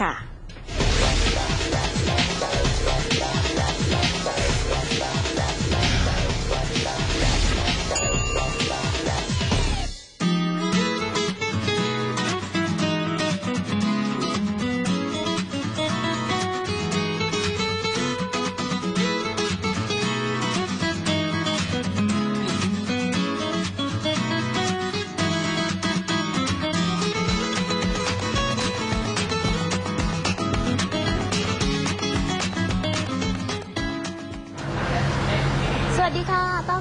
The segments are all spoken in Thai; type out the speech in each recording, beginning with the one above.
ค่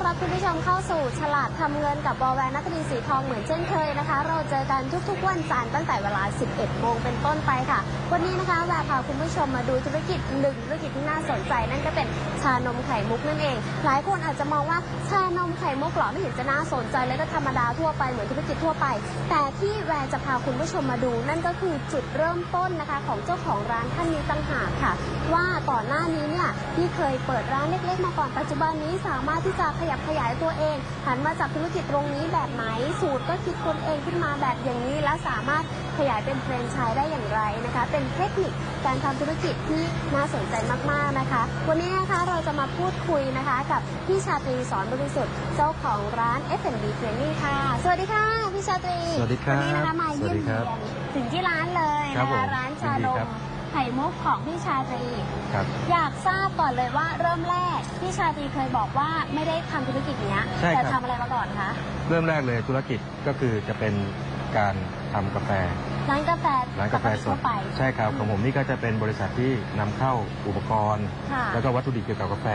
รับคุณผู้ชมเข้าสู่ฉลาดทำเงินกับวอแวนนัทดีสีทองเหมือนเช่นเคยนะคะ เราเจอกันทุกๆ วันจันทร์ตั้งแต่เวลา 11 โมงเป็นต้นไปค่ะ วันนี้นะคะแวพาคุณผู้ชมมาดูธุรกิจหนึ่งธุรกิจที่น่าสนใจ นั่นก็เป็นชานมไข่มุกนั่นเอง หลายคนอาจจะมองว่าชานมไข่มุกหรอไม่เห็นจะน่าสนใจเลยก็ธรรมดาทั่วไปเหมือนธุรกิจทั่วไป แต่ที่แวร์จะพาคุณผู้ชมมาดูนั่นก็คือจุดเริ่มต้นนะคะของเจ้าของร้านท่านนี้ต่างหากค่ะ ว่าก่อนหน้านี้เนี่ยที่เคยเปิดร้านเล็กๆ มาก่อนปัจจุบันนี้สามารถที่จะขยับขยายตัวเองหันมาจับธุรกิจตรงนี้แบบไหนสูตรก็คิดคนเองขึ้นมาแบบอย่างนี้ และสามารถขยายเป็นแฟรนไชส์ได้อย่างไรนะคะ เป็นเทคนิคการทำธุรกิจที่น่าสนใจมากๆนะคะ วันนี้นะคะเราจะมาพูดคุยนะคะกับพี่ชาตรีสอนบริสุทธิ์เจ้าของร้าน F&B Training ค่ะ สวัสดีค่ะพี่ชาตรีสวัสดีครับวันนี้นะคะมาเยี่ยมสวัสดีครัเยียบนถึงที่ร้านเลยครับนะผคะมร้านชายินนดีมครับ ไข่มุกของพี่ชาตรี ครับ อยากทราบก่อนเลยว่าเริ่มแรกพี่ชาตรีเคยบอกว่าไม่ได้ทำธุรกิจเนี้ยใช่ครับ แต่ทำอะไรมาก่อนคะเริ่มแรกเลยธุรกิจก็คือจะเป็นการทำกาแฟ ร้านกาแฟร้านกาแฟปติสทั่ดวไป ใช่ครับ ของผมนี่ก็จะเป็นบริษัทที่นำเข้าอุปกรณ์ ค่ะ แล้วก็วัตถุดิบเกี่ยวกับกาแฟ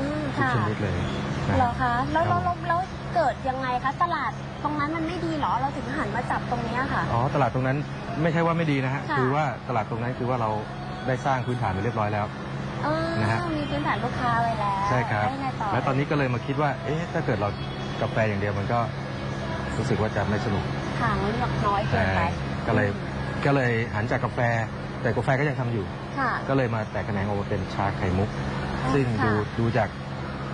อืมทุกค่ะชนิดเลยนะ เหรอคะแล้วครัแล้วบแล้วแล้ว เกิดยังไงคะตลาดตรงนั้นมันไม่ดีเหรอเราถึงหันมาจับตรงเนี้ยค่ะ อ๋อตลาดตรงนั้นไม่ใช่ว่าไม่ดีนะฮะค่ะ คือว่าตลาดตรงนั้นคือว่าเราได้สร้างพื้นฐานไปเรียบร้อยแล้ว เออนะฮะ มีพื้นฐานลูกค้าไว้แล้วใช่ครับ แล้วยังไงต่อแล้วตอนนี้ก็เลยมาคิดว่า เอ๊ะถ้าเกิดเรากาแฟอย่างเดียวมันก็รู้สึกว่าจะไม่สนุกทางเลือกน้อยเกินไปก็เลยก็เลยหันจากกาแฟ แต่กาแฟก็ยังทำอยู่ ค่ะ ก็เลยมาแตกแขนงออกมาเป็นชาไข่มุกอ๋อซึ่งดูค่ะดูจาก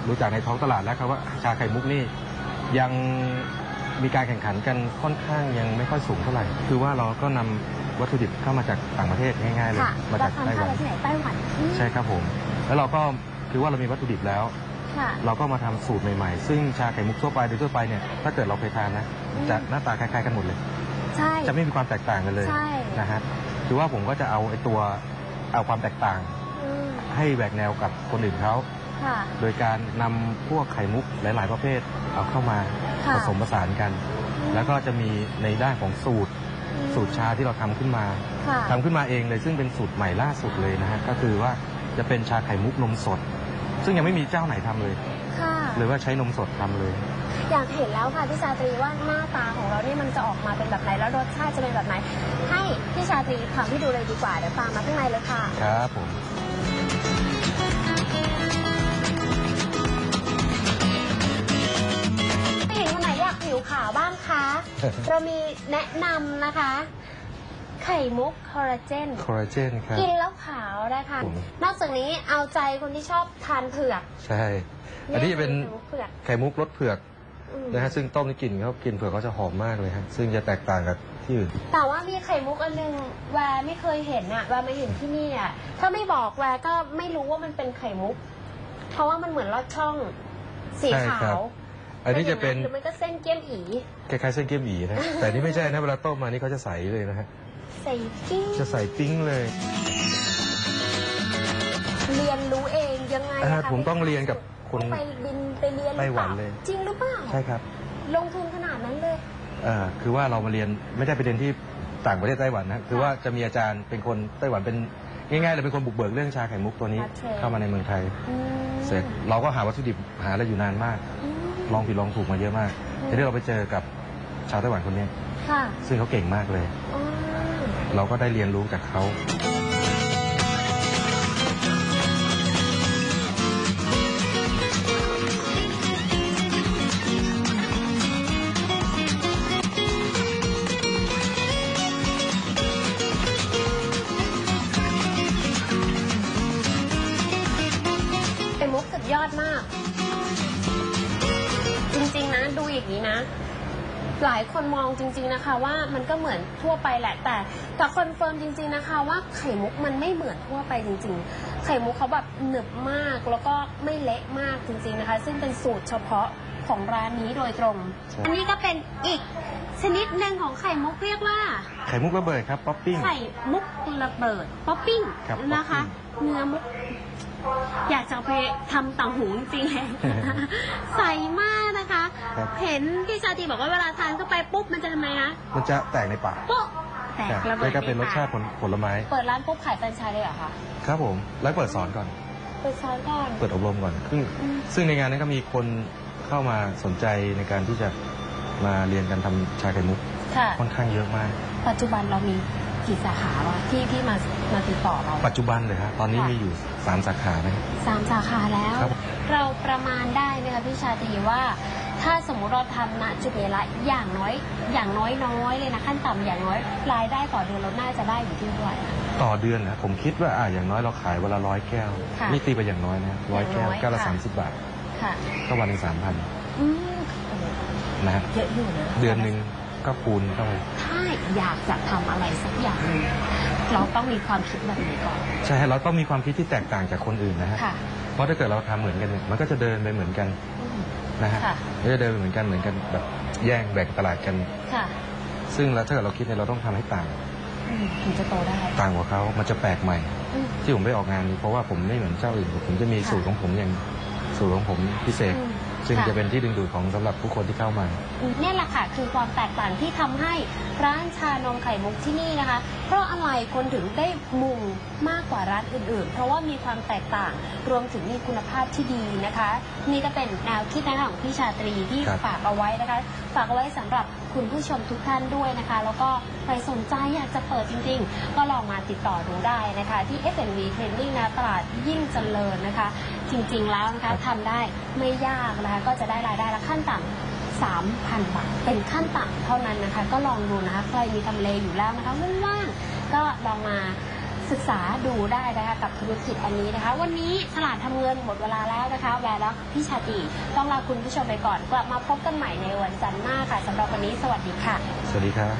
ดูจากในท้องตลาดแล้วครับว่าชาไข่มุกนี่ ยังมีการแข่งขันกันค่อนข้างยังไม่ค่อยสูงเท่าไหร่ คือว่าเราก็นำวัตถุดิบเข้ามาจากต่างประเทศง่ายๆเลย ค่ะมาเราจากไต้ทำหข้าวัวนที่ไหนไต้หวันอืมใช่ครับผม แล้วเราก็คือว่าเรามีวัตถุดิบแล้ว ค่ะเราก็มาทำสูตรใหม่ๆ ซึ่งชาไข่มุกทั่วไปโดยทั่วไปเนี่ยถ้าเกิดเราเคยทานนะอืมจะหน้าตาคล้ายๆกันหมดเลย ใช่ จะไม่มีความแตกต่างกันเลยใช่ นะฮะคือว่าผมก็จะเอาไอ้ตัวเอาความแตกต่าง อืม ให้แหวกแนวกับคนอื่นเขา ค่ะ โดยการนำพวกไข่มุกหลาย ๆ ประเภทเอาเข้ามาค่ะ ผสมผสานกัน แล้วก็จะมีในด้านของสูตรอืมสูตรชาที่เราทำขึ้นมาค่ะทำขึ้นมาเองเลย ซึ่งเป็นสูตรใหม่ล่าสุดเลยนะฮะก็คือว่าจะเป็นชาไข่มุกนมสด ซึ่งยังไม่มีเจ้าไหนทำเลยค่ะ หรือว่าใช้นมสดทำเลย อยากเห็นแล้วค่ะพี่ชาตรีว่าหน้าตาของเราเนี่ยมันจะออกมาเป็นแบบไหนแล้วรสชาติจะเป็นแบบไหน ให้พี่ชาตรีทำให้ดูเลยดีกว่าเดี๋ยวตามมาข้างในเลยค่ะ ครับผม เรามีแนะนำนะคะ ไข่มุกคอลลาเจน คอลลาเจนครับ กินแล้วขาวนะคะ ผม นอกจากนี้เอาใจคนที่ชอบทานเผือกใช่ อันนี้จะเป็นไข่มุกเผือกไข่มุกรสเผือกอืมนะฮะซึ่งต้มนี่กลิ่นเขากลิ่นเผือกเขาจะหอมมากเลยฮะซึ่งจะแตกต่างกับที่อื่น แต่ว่ามีไข่มุกอันหนึงแวร์ไม่เคยเห็นอะแวร์มาเห็นที่นี่อะถ้าไม่บอกแวร์ก็ไม่รู้ว่ามันเป็นไข่มุก เพราะว่ามันเหมือนลอดช่องสีใช่ขาครับว อันนี้จะเป็นหรือมันก็เส้นเกี๊ยมอีคล้ายๆเส้นเกี๊ยมหยีนะ แต่อันนี่ไม่ใช่นะเวลาต้มมานี่เขาจะใสเลยนะฮะ ใส่กิ้งจะใสปิ้งเลยเรียนรู้เองยังไงอ่าอะคะผมต้องเรียนกับคนต้องไปบินไปเรียนรือไต้หวันปาเลย จริงหรือเปล่าใช่ครับลงทุนขนาดนั้นเลยอ่าคือว่าเรามาเรียนไม่ได้ไปเรียนที่ต่างประเทศไต้หวันนะคือว่าจะมีอาจารย์เป็นคนไต้หวันเป็นง่ายๆเลยเป็นคนบุกเบิกเรื่องชาไข่มุกตัวนี้มาเทรนเข้ามาในเมืองไทย อืมเสร็จเราก็หาวัตถุดิบหาอะไรอยู่นานมาก อืม ลองผิดลองถูกมาเยอะมากอืมทีนี้เราไปเจอกับชาวไต้หวันคนนี้ ค่ะซึ่งเขาเก่งมากเลยอ๋อเราก็ได้เรียนรู้จากเขาไข่มุกสุดยอดมากจ ริง ๆ นะ ดูอย่างนี้นะ หลายคนมองจริง ๆนะคะ ว่ามันก็เหมือนทั่วไปแหละ แต่แต่คอนเฟิร์มจริง ๆนะคะ ว่าไข่มุกมันไม่เหมือนทั่วไปจริง ๆ ไข่มุกเขาแบบหนึบมากแล้วก็ไม่เละมากจริง ๆนะคะ ซึ่งเป็นสูตรเฉพาะ ของร้านนี้โดยตรง ใช่ อันนี้ก็เป็นอีกชนิดหนึ่งของไข่มุกเรียกว่า ไข่มุกระเบิดครับป๊อปปิ้ง ไข่มุกระเบิดป๊อปปิ้งครับนะคะป๊อปปิ้งเนื้อมุก อยากจะเอาไปทำต่างหูจริงๆ ใสมากนะคะ ครับ เห็นพี่ชาติบอกว่าเวลาทานเข้าไปปุ๊บมันจะทำไมคะมันจะแตกในปากปุ๊บแตกระเบิแล้ดวก็เป็นรสชาติใปผลผลไม้เปิดร้านปุ๊บขายแฟรนไชส์เลยเหรอคะครับผมแล้วเปิดสอนก่อน เปิดซ้อนก่อน เปิดอบรมก่อนซึ่งอืม ซึ่งในงานนี้ก็มีคน เข้ามาสนใจในการที่จะมาเรียนการทำชาไข่มุกค่ะ ค่อนข้างเยอะมาก ปัจจุบันเรามีกี่สาขาวะที่ที่มามาติดต่อเรา ปัจจุบันเลยครับตอนนี้ค่ะ มีอยู่ 3 สาขานะครับ สามสาขาแล้ว ครับ เราประมาณได้ไหมคะพี่ชาตรีว่า ถ้าสมมุติเราทำณจุดนี้ละอย่างน้อย อย่างน้อยน้อยเลยนะขั้นต่ำอย่างน้อยรายได้ต่อเดือนเราน่าจะได้อยู่ที่เท่าไหร่อะต่อเดือนนะผมคิดว่าอ่าอย่างน้อยเราขายวันละร้อยแก้ว ค่ะนี่ตีไปอย่างน้อยนะร้อยแก้วอย่างน้อยแก้วละค่ะสามสิบบาท ค่ะก็วันหนึ่งสามพันอืมโอ้โหนะฮะเยอะอยู่นะเดือนหนึ่งก็คูณเข้าไปถ้าอยากจะทำอะไรสักอย่างหนึ่งเราต้องมีความคิดแบบนี้ก่อน ใช่ฮะเราต้องมีความคิดที่แตกต่างจากคนอื่นนะฮะค่ะเพราะถ้าเกิดเราทำเหมือนกันเนี่ยมันก็จะเดินไปเหมือนกันอืม นะฮะค่ะ ก็จะเดินไปเหมือนกันเหมือนกันแบบแย่งแบ่งตลาดกัน ค่ะซึ่งแล้วถ้าเกิดเราคิดเนี่ยเราต้องทำให้ต่างอืมถึงจะโตได้ต่างกว่าเขามันจะแปลกใหม่ อืม ที่ผมไปออกงานนี้เพราะว่าผมไม่เหมือนเจ้าอื่นผมจะมีค่ะสูตรของผมอย่าง สูตรของผมพิเศษ อืมซึ่งค่ะ จะเป็นที่ดึงดูดของสำหรับผู้คนที่เข้ามา เนี่ยแหละค่ะคือความแตกต่างที่ทำให้ร้านชานมไข่มุกที่นี่นะคะ เพราะอะไรคนถึงได้มุงมากกว่าร้านอื่นๆ เพราะว่ามีความแตกต่างรวมถึงมีคุณภาพที่ดีนะคะ นี่ก็เป็นแนวคิดนะคะของพี่ชาตรีที่ครับ ฝากเอาไว้นะคะ ฝากเอาไว้สำหรับ คุณผู้ชมทุกท่านด้วยนะคะ แล้วก็ใครสนใจอยากจะเปิดจริงๆ ก็ลองมาติดต่อดูได้นะคะ ที่ FNV Training นะตลาดยิ่งเจริญนะคะ จริงๆแล้วนะคะทำได้ไม่ยากนะคะ ก็จะได้รายได้ละขั้นต่ำ3,000 บาท เป็นขั้นต่ำเท่านั้นนะคะ ก็ลองดูนะคะ ใครมีทำเลอยู่แล้วนะคะว่างๆก็ลองมา ศึกษาดูได้นะคะกับธุรกิจอันนี้นะคะ วันนี้ตลาดทำเงินหมดเวลาแล้วนะคะ แวร์แล้วพี่ชาติต้องลาคุณผู้ชมไปก่อน กลับมาพบกันใหม่ในวันจันทร์หน้าค่ะสำหรับวันนี้สวัสดีค่ะ สวัสดีครับ